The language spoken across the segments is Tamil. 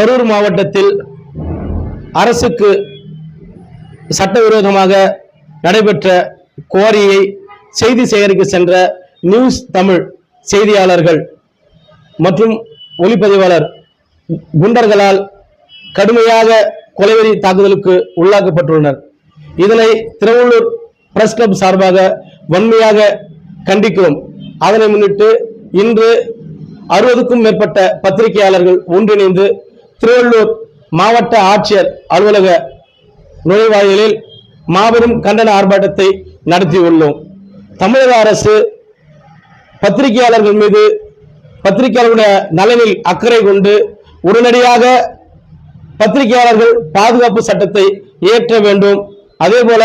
கரூர் மாவட்டத்தில் அரசுக்கு சட்டவிரோதமாக நடைபெற்ற குவாரியை செய்தி சேகரிக்க சென்ற நியூஸ் தமிழ் செய்தியாளர்கள் மற்றும் ஒளிப்பதிவாளர் குண்டர்களால் கடுமையாக கொலைவெறி தாக்குதலுக்கு உள்ளாக்கப்பட்டுள்ளனர். இதனை திருவள்ளூர் பிரஸ் கிளப் சார்பாக வன்மையாக கண்டிக்கிறோம். அதனை முன்னிட்டு இன்று அறுபதுக்கும் மேற்பட்ட பத்திரிகையாளர்கள் ஒன்றிணைந்து திருவள்ளூர் மாவட்ட ஆட்சியர் அலுவலக நுழைவாயிலில் மாபெரும் கண்டன ஆர்ப்பாட்டத்தை நடத்தியுள்ளோம். தமிழக அரசு பத்திரிகையாளர்கள் மீது பத்திரிகையாளர்களுடைய நலனில் அக்கறை கொண்டு உடனடியாக பத்திரிகையாளர்கள் பாதுகாப்பு சட்டத்தை இயற்ற வேண்டும். அதே போல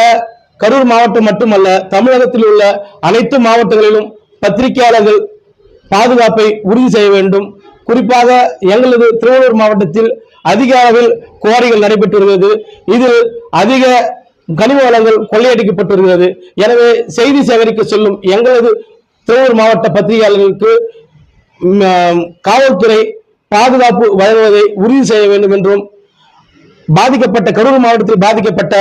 கரூர் மாவட்டம் மட்டுமல்ல தமிழகத்தில் உள்ள அனைத்து மாவட்டங்களிலும் பத்திரிகையாளர்கள் பாதுகாப்பை உறுதி செய்ய வேண்டும். குறிப்பாக எங்களது திருவள்ளூர் மாவட்டத்தில் அதிக அளவில் குவாரிகள் நடைபெற்று வருகிறது இதில் அதிக கனிம வளங்கள் கொள்ளையடிக்கப்பட்டு வருகிறது எனவே செய்தி சேகரிக்க செல்லும் எங்களது திருவள்ளூர் மாவட்ட பத்திரிகையாளர்களுக்கு காவல்துறை பாதுகாப்பு வழங்குவதை உறுதி செய்ய வேண்டும் என்றும் பாதிக்கப்பட்ட கரூர் மாவட்டத்தில் பாதிக்கப்பட்ட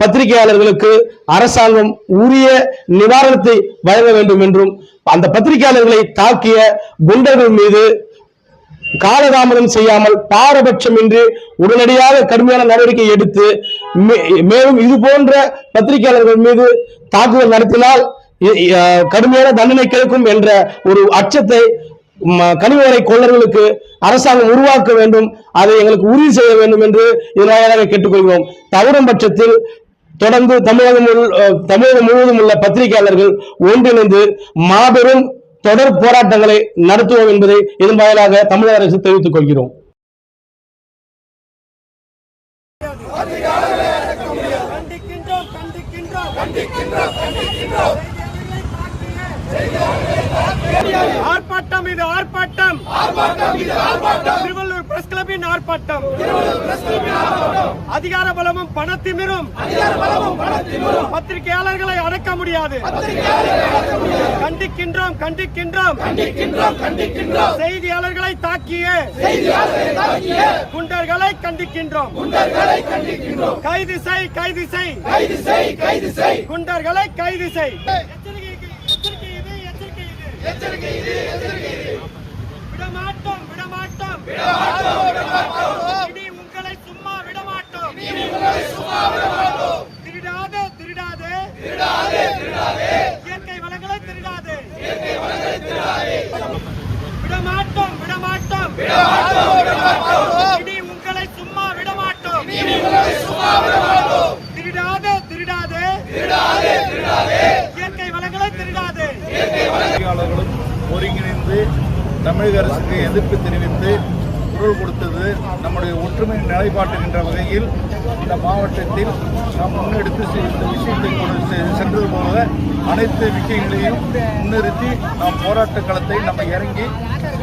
பத்திரிகையாளர்களுக்கு அரசாங்கம் உரிய நிவாரணத்தை வழங்க வேண்டும் என்றும் அந்த பத்திரிகையாளர்களை தாக்கிய குண்டர்கள் மீது காலதாமதம் செய்யாமல் பாரபட்சமின்றி உடனடியாக கடுமையான நடவடிக்கை எடுத்து மே- மேலும் இது போன்ற பத்திரிகையாளர்கள் மீது தாக்குதல் நடத்தினால் கடுமையான தண்டனை கிடைக்கும் என்ற ஒரு அச்சத்தை ம- கனிமவரை கொள்ளர்களுக்கு அரசாங்கம் உருவாக்க வேண்டும் அதை எங்களுக்கு உறுதி செய்ய வேண்டும் என்று இதனாக கேட்டுக்கொள்கிறோம். தவறும் பட்சத்தில் தொடர்ந்து தமிழகம் முழு- தமிழகம் முழுவதும் உள்ள பத்திரிகையாளர்கள் ஒன்றிணைந்து மாபெரும் தொடர் போராட்டங்களை நடத்துவோம் என்பதை இதன் வாயிலாக தமிழக அரசு தெரிவித்துக் கொள்கிறோம். கண்டிக்கின்றோம் கண்டிக்கின்றோம் கண்டிக்கின்றோம் ஆர்ப்பாட்டம் இது ஆர்ப்பாட்டம். திருவள்ளூர் பிரஸ் கிளப்பின் ஆர்ப்பாட்டம். அதிகார பலமும் பணத்திமிரும். பத்திரிகையாளர்களை அடக்க முடியாது. கண்டிக்கின்றோம் கண்டிக்கின்றோம். செய்தியாளர்களை தாக்கிய குண்டர்களை கண்டிக்கின்றோம். கைது செய் கைது செய் குண்டர்களை கைது செய் எச்சரிக்கை இது, எச்சரிக்கை இது, எச்சரிக்கை இது. விடமாட்டோம் விடமாட்டோம். தமிழக அரசுக்கு எதிர்ப்பு தெரிவித்து குரல் கொடுத்தது நம்முடைய ஒற்றுமை நிலைப்பாட்டுகின்ற வகையில் இந்த மாவட்டத்தில் நாம் முன்னெடுத்து இந்த விஷயத்தை செ- சென்றது போல அனைத்து விஷயங்களையும் முன்னிறுத்தி நாம் போராட்ட களத்தை நம்ம இறங்கி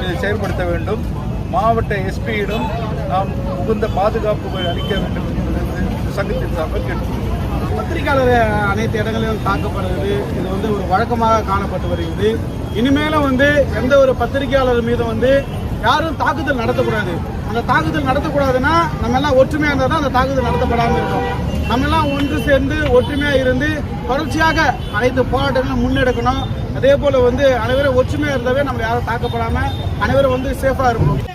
இதை செயல்படுத்த வேண்டும். மாவட்ட எஸ்பியிடம் நாம் உகுந்த பாதுகாப்பு அளிக்க வேண்டும் என்பது சங்கத்தின் சார்பில் கேட்டுக்கொள்கிறோம். பத்திரிகையாளர் அனைத்து இடங்களிலும் தாக்கப்படுகிறது இது வந்து ஒரு வழக்கமாக காணப்பட்டு வருகிறது. இனிமேலும் வந்து எந்த ஒரு பத்திரிகையாளர் மீது வந்து யாரும் தாக்குதல் நடத்தக்கூடாது. அந்த தாக்குதல் நடத்தக்கூடாதுன்னா நம்ம எல்லாம் ஒற்றுமையாக இருந்தால் தான் அந்த தாக்குதல் நடத்தப்படாமல் இருக்கும் நம்ம எல்லாம் ஒன்று சேர்ந்து ஒற்றுமையாக இருந்து தொடர்ச்சியாக அனைத்து போராட்டங்களும் முன்னெடுக்கணும். அதே போல் வந்து அனைவரும் ஒற்றுமையாக இருந்தாவே நம்ம யாரும் தாக்கப்படாமல் அனைவரும் வந்து சேஃபாக இருக்கணும்.